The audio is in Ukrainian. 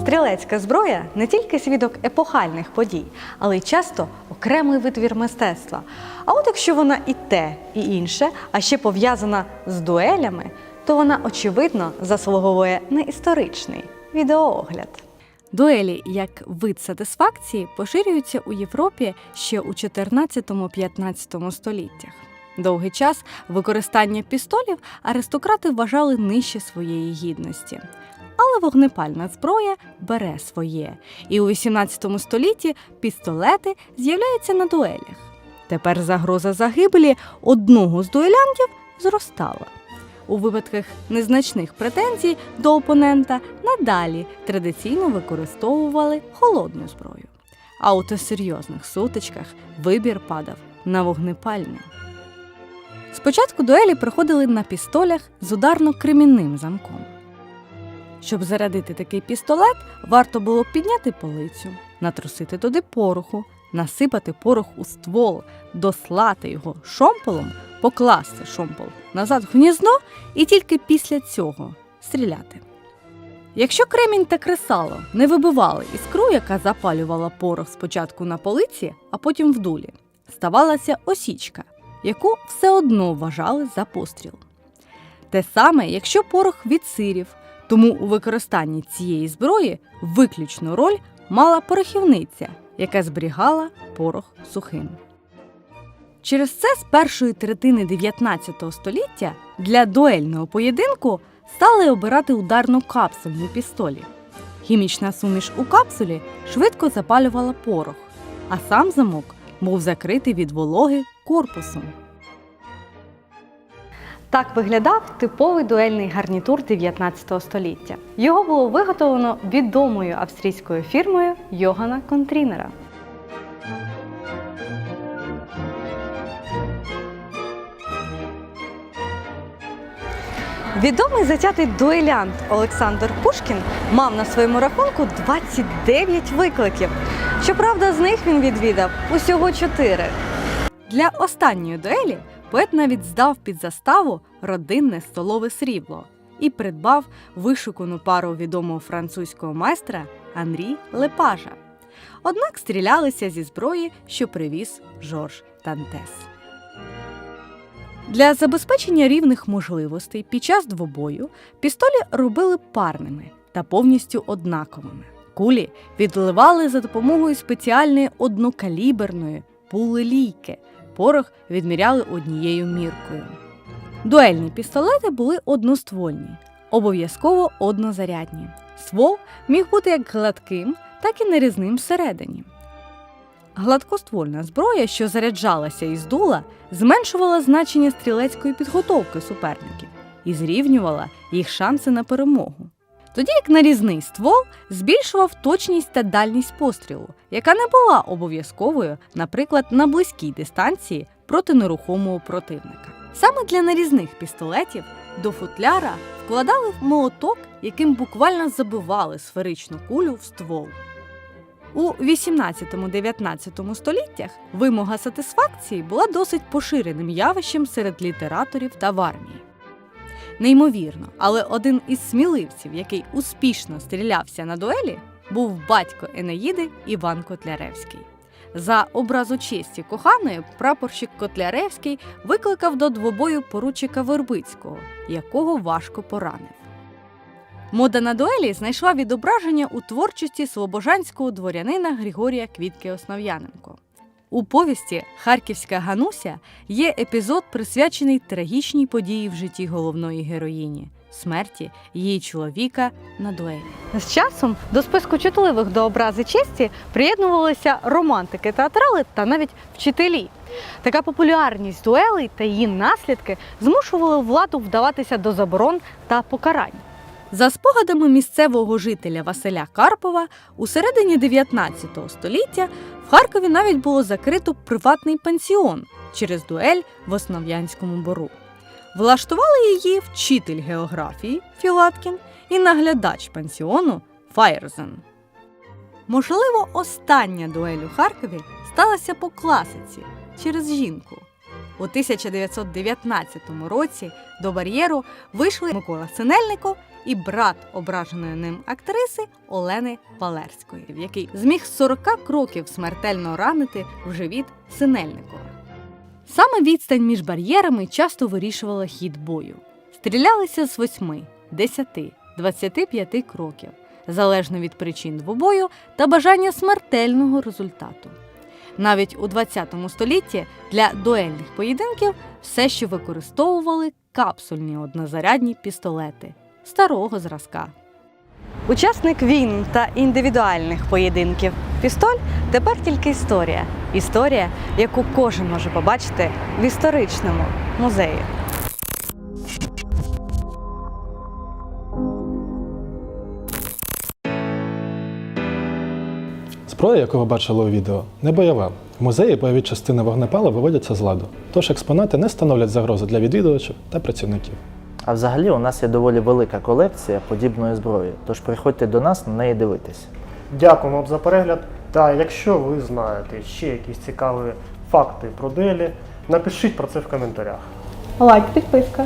Стрілецька зброя не тільки свідок епохальних подій, але й часто окремий витвір мистецтва. А от якщо вона і те, і інше, а ще пов'язана з дуелями, то вона очевидно заслуговує на історичний відеоогляд. Дуелі як вид сатисфакції поширюються у Європі ще у 14-15 століттях. Довгий час використання пістолів аристократи вважали нижче своєї гідності. Але вогнепальна зброя бере своє, і у 18 столітті пістолети з'являються на дуелях. Тепер загроза загибелі одного з дуелянтів зростала. У випадках незначних претензій до опонента надалі традиційно використовували холодну зброю. А у серйозних сутичках вибір падав на вогнепальну. Спочатку дуелі проходили на пістолях з ударно-кремінним замком. Щоб зарядити такий пістолет, варто було підняти полицю, натрусити туди пороху, насипати порох у ствол, дослати його шомполом, покласти шомпол назад в гніздо і тільки після цього стріляти. Якщо кремінь та кресало не вибивали іскру, яка запалювала порох спочатку на полиці, а потім в дулі, ставалася осічка, яку все одно вважали за постріл. Те саме, якщо порох відсирів, тому у використанні цієї зброї виключну роль мала порохівниця, яка зберігала порох сухим. Через це з першої третини 19 століття для дуельного поєдинку стали обирати ударно-капсульні пістолі. Хімічна суміш у капсулі швидко запалювала порох, а сам замок був закритий від вологи корпусом. Так виглядав типовий дуельний гарнітур 19 століття. Його було виготовлено відомою австрійською фірмою Йогана Контрінера. Відомий затятий дуелянт Олександр Пушкін мав на своєму рахунку 29 викликів. Щоправда, з них він відвідав усього 4. Для останньої дуелі поет навіть здав під заставу родинне столове срібло і придбав вишукану пару відомого французького майстра Анрі Лепажа. Однак стрілялися зі зброї, що привіз Жорж Тантес. Для забезпечення рівних можливостей під час двобою пістолі робили парними та повністю однаковими. Кулі відливали за допомогою спеціальної однокаліберної пули лійки. Порох відміряли однією міркою. Дуельні пістолети були одноствольні, обов'язково однозарядні. Ствол міг бути як гладким, так і нарізним всередині. Гладкоствольна зброя, що заряджалася із дула, зменшувала значення стрілецької підготовки суперників і зрівнювала їх шанси на перемогу. Тоді як нарізний ствол збільшував точність та дальність пострілу, яка не була обов'язковою, наприклад, на близькій дистанції проти нерухомого противника. Саме для нарізних пістолетів до футляра вкладали молоток, яким буквально забивали сферичну кулю в ствол. У 18-19 століттях вимога сатисфакції була досить поширеним явищем серед літераторів та в армії. Неймовірно, але один із сміливців, який успішно стрілявся на дуелі, був батько Енеїди Іван Котляревський. За образу честі коханої прапорщик Котляревський викликав до двобою поручика Вербицького, якого важко поранив. Мода на дуелі знайшла відображення у творчості слобожанського дворянина Григорія Квітки Основ'яненко. У повісті Харківська Гануся є епізод, присвячений трагічній події в житті головної героїні смерті її чоловіка на дуелі. З часом до списку чутливих до образи честі приєднувалися романтики, театрали та навіть вчителі. Така популярність дуелей та її наслідки змушували владу вдаватися до заборон та покарань. За спогадами місцевого жителя Василя Карпова, у середині 19 століття Харкові навіть було закрито приватний пансіон через дуель в Основ'янському бору. Влаштували її вчитель географії Філаткін і наглядач пансіону Фаєрзен. Можливо, остання дуель у Харкові сталася по класиці через жінку. У 1919 році до бар'єру вийшли Микола Синельников і брат ображеної ним актриси Олени Валерської, який зміг з 40 кроків смертельно ранити в живіт Синельникова. Саме відстань між бар'єрами часто вирішувала хід бою. Стрілялися з 8, 10, 25 кроків, залежно від причин двобою та бажання смертельного результату. Навіть у 20 столітті для дуельних поєдинків все ще використовували капсульні однозарядні пістолети старого зразка. Учасник війн та індивідуальних поєдинків пістоль тепер тільки історія. Історія, яку кожен може побачити в історичному музеї. Зброя, яку ви бачили у відео, не бойова. В музеї бойові частини вогнепала виводяться з ладу, тож експонати не становлять загрози для відвідувачів та працівників. А взагалі у нас є доволі велика колекція подібної зброї, тож приходьте до нас на неї дивитись. Дякуємо вам за перегляд. Та якщо ви знаєте ще якісь цікаві факти про делі, напишіть про це в коментарях. Лайк, підписка.